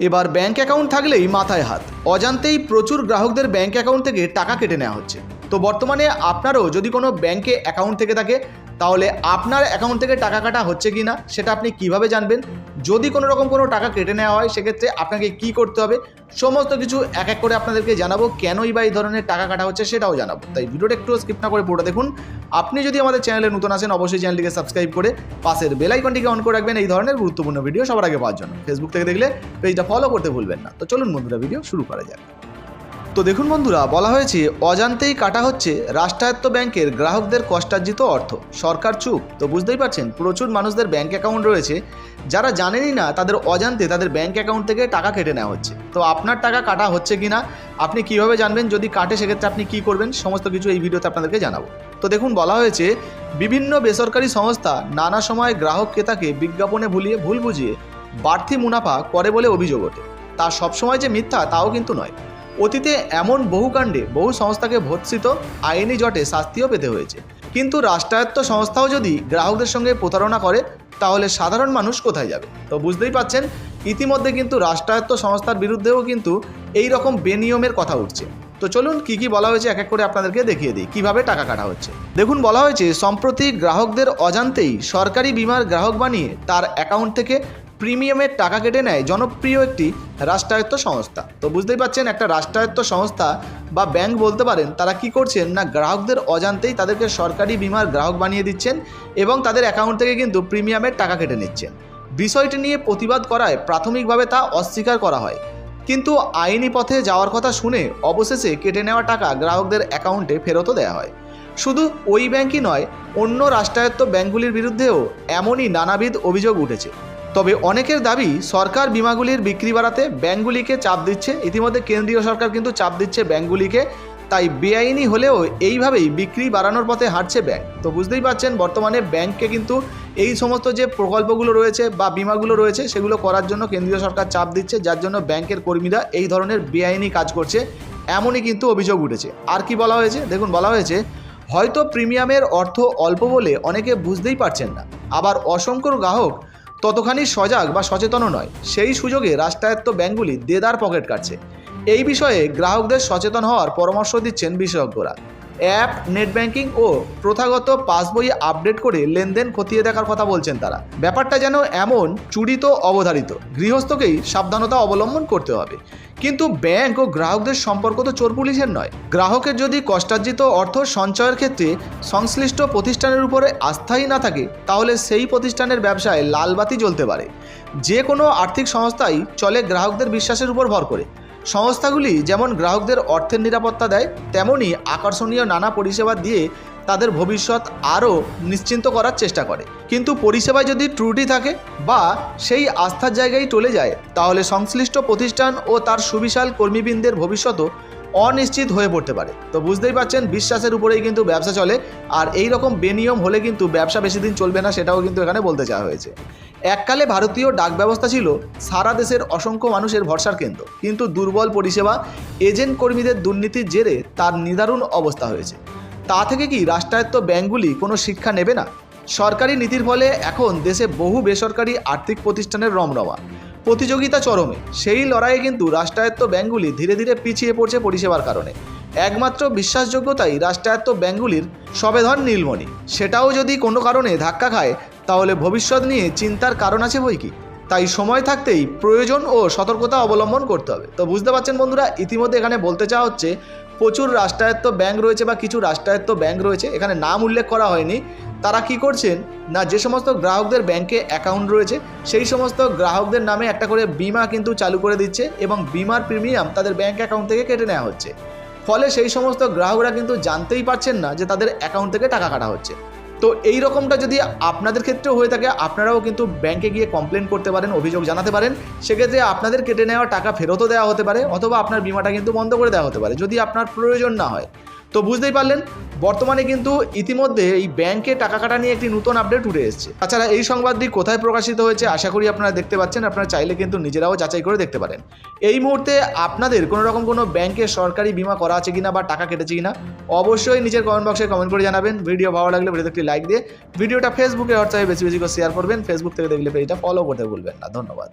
এবার bank account থাকলেই মাথায় হাত। অজান্তেই প্রচুর গ্রাহকদের ব্যাঙ্ক অ্যাকাউন্ট থেকে টাকা কেটে নেওয়া হচ্ছে। তো বর্তমানে আপনারও যদি কোনো ব্যাঙ্কে অ্যাকাউন্ট থেকে থাকে তাহলে আপনার অ্যাকাউন্ট থেকে টাকা কাটা হচ্ছে কি না সেটা আপনি কীভাবে জানবেন? যদি কোনো রকম কোনো টাকা কেটে নেওয়া হয়, সেক্ষেত্রে আপনাকে কি করতে হবে? সমস্ত কিছু এক এক করে আপনাদেরকে জানাব, কেনই বা এই ধরনের টাকা কাটা হচ্ছে সেটাও জানাব। তাই ভিডিওটা একটু স্কিপ না করে পুরোটা দেখুন। আপনি যদি আমাদের চ্যানেলে নতুন আসেন অবশ্যই চ্যানেলটিকে সাবস্ক্রাইব করে পাশের বেল আইকনটিকে অন করে রাখবেন। এই ধরনের গুরুত্বপূর্ণ ভিডিও সবার আগে পাওয়ার জন্য। ফেসবুক থেকে দেখলে পেজটা ফলো করতে ভুলবেন না। তো চলুন বন্ধুরা ভিডিও শুরু করা যাক। তো দেখুন বন্ধুরা, বলা হয়েছে, অজান্তেই কাটা হচ্ছে রাষ্ট্রায়ত্ত ব্যাংকের গ্রাহকদের কষ্টার্জিত অর্থ। সরকার চুপ। তো বুঝতেই পারছেন, প্রচুর মানুষদের ব্যাংক অ্যাকাউন্ট রয়েছে। যারা জানেনই না, তাদের অজান্তে তাদের ব্যাংক অ্যাকাউন্ট থেকে টাকা কেটে নেওয়া হচ্ছে। তো আপনার টাকা কাটা হচ্ছে কি না আপনি কীভাবে জানবেন, যদি কাটে সেক্ষেত্রে আপনি কি করবেন, সমস্ত কিছু এই ভিডিওতে আপনাদেরকে জানাব। তো দেখুন, বলা হয়েছে, বিভিন্ন বেসরকারি সংস্থা নানা সময় গ্রাহক ক্রেতাকে বিজ্ঞাপনে ভুলিয়ে ভুল বুঝিয়ে বাড়তি মুনাফা করে বলে অভিযোগ ওঠে। তা সবসময় যে মিথ্যা, তাও কিন্তু নয়। অতীতে এমন বহু কাণ্ডে বহু সংস্থাকে ভর্ৎসিত আইনি জটে শাস্তিও পেতে হয়েছে। কিন্তু রাষ্ট্রায়ত্ত সংস্থাও যদি গ্রাহকদের সঙ্গে প্রতারণা করে, তাহলে সাধারণ মানুষ কোথায় যাবে? তো বুঝতেই পাচ্ছেন, ইতিমধ্যে কিন্তু রাষ্ট্রায়ত্ত সংস্থার বিরুদ্ধেও কিন্তু এই রকম বেনিয়মের কথা উঠছে। তো চলুন কি কি বলা হয়েছে, এক এক করে আপনাদেরকে দেখিয়ে দিই, কীভাবে টাকা কাটা হচ্ছে। দেখুন, বলা হয়েছে, সম্প্রতি গ্রাহকদের অজান্তেই সরকারি বিমার গ্রাহক বানিয়ে তার অ্যাকাউন্ট থেকে প্রিমিয়ামের টাকা কেটে নেয় জনপ্রিয় একটি রাষ্ট্রায়ত্ত সংস্থা। তো বুঝতেই পারছেন একটা রাষ্ট্রায়ত্ত সংস্থা বা ব্যাংক বলতে পারেন, তারা কি করছেন না, গ্রাহকদের অজান্তেই তাদেরকে সরকারি বিমার গ্রাহক বানিয়ে দিচ্ছেন এবং তাদের অ্যাকাউন্ট থেকে কিন্তু প্রিমিয়ামের টাকা কেটে নিচ্ছেন। বিষয়টি নিয়ে প্রতিবাদ করায় প্রাথমিকভাবে তা অস্বীকার করা হয়। কিন্তু আইনি পথে যাওয়ার কথা শুনে অবশেষে কেটে নেওয়া টাকা গ্রাহকদের অ্যাকাউন্টে ফেরতও দেওয়া হয়। শুধু ওই ব্যাংকই নয়, অন্য রাষ্ট্রায়ত্ত ব্যাংকগুলির বিরুদ্ধেও এমনই নানাবিধ অভিযোগ উঠেছে। তবে অনেকের দাবি সরকার বিমাগুলির বিক্রি বাড়াতে ব্যাঙ্কগুলিকে চাপ দিচ্ছে। ইতিমধ্যে কেন্দ্রীয় সরকার কিন্তু চাপ দিচ্ছে ব্যাঙ্কগুলিকে। তাই বেআইনি হলেও এইভাবেই বিক্রি বাড়ানোর পথে হাঁটছে ব্যাংক। তো বুঝতেই পারছেন, বর্তমানে ব্যাংককে কিন্তু এই সমস্ত যে প্রকল্পগুলো রয়েছে বা বিমাগুলো রয়েছে, সেগুলো করার জন্য কেন্দ্রীয় সরকার চাপ দিচ্ছে, যার জন্য ব্যাংকের কর্মীরা এই ধরনের বেআইনি কাজ করছে। এমনই কিন্তু অভিযোগ উঠেছে। আর কি বলা হয়েছে? দেখুন, বলা হয়েছে, হয়তো প্রিমিয়ামের অর্থ অল্প বলে অনেকে বুঝতেই পারছেন না। আবার অসংখ্য গ্রাহক ততখানি সজাগ বা সচেতনও নয়। সেই সুযোগে রাষ্ট্রায়ত্ত ব্যাঙ্কগুলি দেদার পকেট কাটছে। এই বিষয়ে গ্রাহকদের সচেতন হওয়ার পরামর্শ দিচ্ছেন বিশেষজ্ঞরা। অ্যাপ, নেট ব্যাংকিং ও প্রথাগত পাসবই আপডেট করে লেনদেন খতিয়ে দেখার কথা বলছেন তারা। ব্যাপারটা যেন এমন চুরিত অবধারিত। গৃহস্থকেই সাবধানতা অবলম্বন করতে হবে। কিন্তু ব্যাংক ও গ্রাহকদের সম্পর্ক তো চোর পুলিশের নয়। গ্রাহকের যদি কষ্টার্জিত অর্থ সঞ্চয়ের ক্ষেত্রে সংশ্লিষ্ট প্রতিষ্ঠানের উপরে আস্থাই না থাকে, তাহলে সেই প্রতিষ্ঠানের ব্যবসায় লালবাতি জ্বলতে পারে। যে কোনো আর্থিক সংস্থাই চলে গ্রাহকদের বিশ্বাসের উপর ভর করে। সংস্থাগুলি যেমন গ্রাহকদের অর্থের নিরাপত্তা দেয় তেমনই আকর্ষণীয় নানা পরিষেবা দিয়ে তাদের ভবিষ্যৎ আরও নিশ্চিন্ত করার চেষ্টা করে। কিন্তু পরিষেবায় যদি ত্রুটি থাকে বা সেই আস্থার জায়গায় চলে যায়, তাহলে সংশ্লিষ্ট প্রতিষ্ঠান ও তার সুবিশাল কর্মীবৃন্দের ভবিষ্যতও অনিশ্চিত হয়ে পড়তে পারে। তো বুঝতেই পারছেন, বিশ্বাসের উপরেই কিন্তু ব্যবসা চলে। আর এই রকম বেনিয়ম হলে কিন্তু ব্যবসা বেশি দিন চলবে না, সেটাও কিন্তু এখানে বলতে চাওয়া হয়েছে। এককালে ভারতীয় ডাক ব্যবস্থা ছিল সারা দেশের অসংখ্য মানুষের ভরসার কেন্দ্র। কিন্তু দুর্বল পরিষেবা, এজেন্ট কর্মীদের দুর্নীতির জেরে তার নিদারুণ অবস্থা হয়েছে। তা থেকে কি রাষ্ট্রায়ত্ত ব্যাংকগুলি কোনো শিক্ষা নেবে না? সরকারি নীতির ফলে এখন দেশে বহু বেসরকারি আর্থিক প্রতিষ্ঠানের রমরমা। প্রতিযোগিতা চরমে। সেই লড়াইয়ে কিন্তু রাষ্ট্রায়ত্ত ব্যাঙ্কগুলি ধীরে ধীরে পিছিয়ে পড়ছে পরিষেবার কারণে। একমাত্র বিশ্বাসযোগ্যতাই রাষ্ট্রায়ত্ত ব্যাঙ্কগুলির সবেধন নীলমণি। সেটাও যদি কোনো কারণে ধাক্কা খায়, তাহলে ভবিষ্যৎ নিয়ে চিন্তার কারণ আছে বই কি? তাই সময় থাকতেই প্রয়োজন ও সতর্কতা অবলম্বন করতে হবে। তো বুঝতে পারছেন বন্ধুরা, ইতিমধ্যে এখানে বলতে চাওয়া হচ্ছে, প্রচুর রাষ্ট্রায়ত্ত ব্যাংক রয়েছে বা কিছু রাষ্ট্রায়ত্ত ব্যাংক রয়েছে, এখানে নাম উল্লেখ করা হয়নি। তারা কি করছেন? না, যে সমস্ত গ্রাহকদের ব্যাংকে অ্যাকাউন্ট রয়েছে, সেই সমস্ত গ্রাহকদের নামে একটা করে বিমা কিন্তু চালু করে দিচ্ছে এবং বিমার প্রিমিয়াম তাদের ব্যাংক অ্যাকাউন্ট থেকে কেটে নেওয়া হচ্ছে। ফলে সেই সমস্ত গ্রাহকরা কিন্তু জানতেই পারছেন না যে তাদের অ্যাকাউন্ট থেকে টাকা কাটা হচ্ছে। তো এই রকমটা যদি আপনাদের ক্ষেত্রেও হয়ে থাকে, আপনারাও কিন্তু ব্যাংকে গিয়ে কমপ্লেন করতে পারেন, অভিযোগ জানাতে পারেন। সেক্ষেত্রে আপনাদের কেটে নেওয়া টাকা ফেরতও দেওয়া হতে পারে অথবা আপনার বিমাটা কিন্তু বন্ধ করে দেওয়া হতে পারে, যদি আপনার প্রয়োজন না হয়। তো বুঝতেই পারলেন, বর্তমানে কিন্তু ইতিমধ্যে এই ব্যাংকে টাকা কাটা নিয়ে একটি নতুন আপডেট উঠে এসেছে। তাছাড়া এই সংবাদটি কোথায় প্রকাশিত হয়েছে আশা করি আপনারা দেখতে পাচ্ছেন, আপনারা চাইলে কিন্তু নিজেরাও যাচাই করে দেখতে পারেন। এই মুহূর্তে আপনাদের কোনো রকম কোনো ব্যাংকে সরকারি বিমা করা আছে কিনা বা টাকা কেটেছে কিনা, অবশ্যই নিজের কমেন্ট বক্সে কমেন্ট করে জানাবেন। ভিডিও ভালো লাগলে ভিডিওতে একটি লাইক দিয়ে, ভিডিওটা ফেসবুকে হোয়াটসঅ্যাপে বেশি বেশি করে শেয়ার করবেন। ফেসবুক থেকে দেখলে পেজটা ফলো করতে ভুলবেন না। ধন্যবাদ।